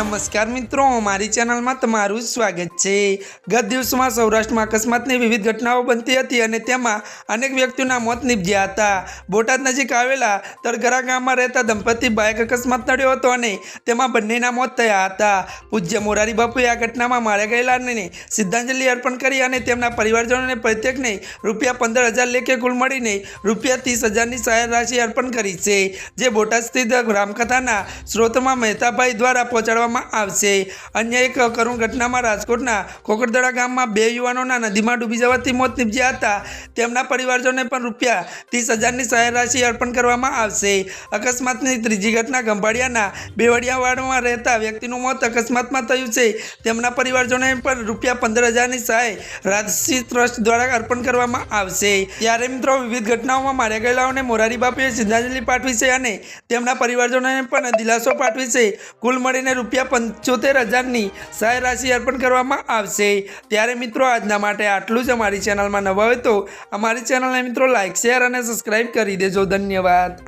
નમસ્કાર મિત્રો, મારી ચેનલમાં તમારું સ્વાગત છે. ગત દિવસોમાં સૌરાષ્ટ્રમાં અકસ્માતની વિવિધ ઘટનાઓ બનતી હતી અને તેમાં અનેક વ્યક્તિઓના મોત નીપજ્યા હતા. બોટાદ નજીક આવેલા તરગરા ગામમાં રહેતા દંપતી બાઇક અકસ્માત નડ્યો હતો અને તેમાં બંનેના મોત થયા હતા. પૂજ્ય મોરારી બાપુએ આ ઘટનામાં માર્યા ગયેલાને શ્રદ્ધાંજલિ અર્પણ કરી અને તેમના પરિવારજનોને પ્રત્યેકને રૂપિયા પંદર હજાર લેખે કુલ મળીને રૂપિયા ત્રીસ હજારની સહાય રાશિ અર્પણ કરી છે. જે બોટાદ સ્થિત રામકથાના સ્ત્રોતમાં મહેતાભાઈ દ્વારા પહોંચાડવામાં આવશે. અન્ય એક કરુણ ઘટનામાં રાજકોટના કોકરદડા ગામમાં બે યુવાનોના નદીમાં ડૂબી જવાથી મોત નીપજ્યા હતા. તેમના પરિવારજનોને પણ રૂપિયા ત્રીસ હજારની સહાય રાશિ અર્પણ કરવામાં આવશે. અકસ્માતની ત્રીજી ઘટના ગંભાડિયાના બેવડિયાવાડમાં રહેતા વ્યક્તિનું મોત અકસ્માતમાં થયું છે. તેમના પરિવારજનોને પણ રૂપિયા પંદર હજારની સહાય રાશિ ટ્રસ્ટ દ્વારા અર્પણ કરવામાં આવશે. ત્યારે મિત્રો, વિવિધ ઘટનાઓમાં માર્યા ગયેલાઓને મોરારી બાપુએ શ્રદ્ધાંજલિ પાઠવી છે અને તેમના પરિવારજનોને પણ દિલાસો પાઠવી છે. કુલ મળીને રૂપિયા પંચોતેર હજારની સહાય રાશિ અર્પણ કરવામાં આવશે. ત્યારે મિત્રો, આજના માટે આટલું જ અમારી ચેનલમાં નવા હોય તો અમારી ચેનલને મિત્રો લાઇક શેર અને સબસ્ક્રાઈબ કરી દેજો. ધન્યવાદ.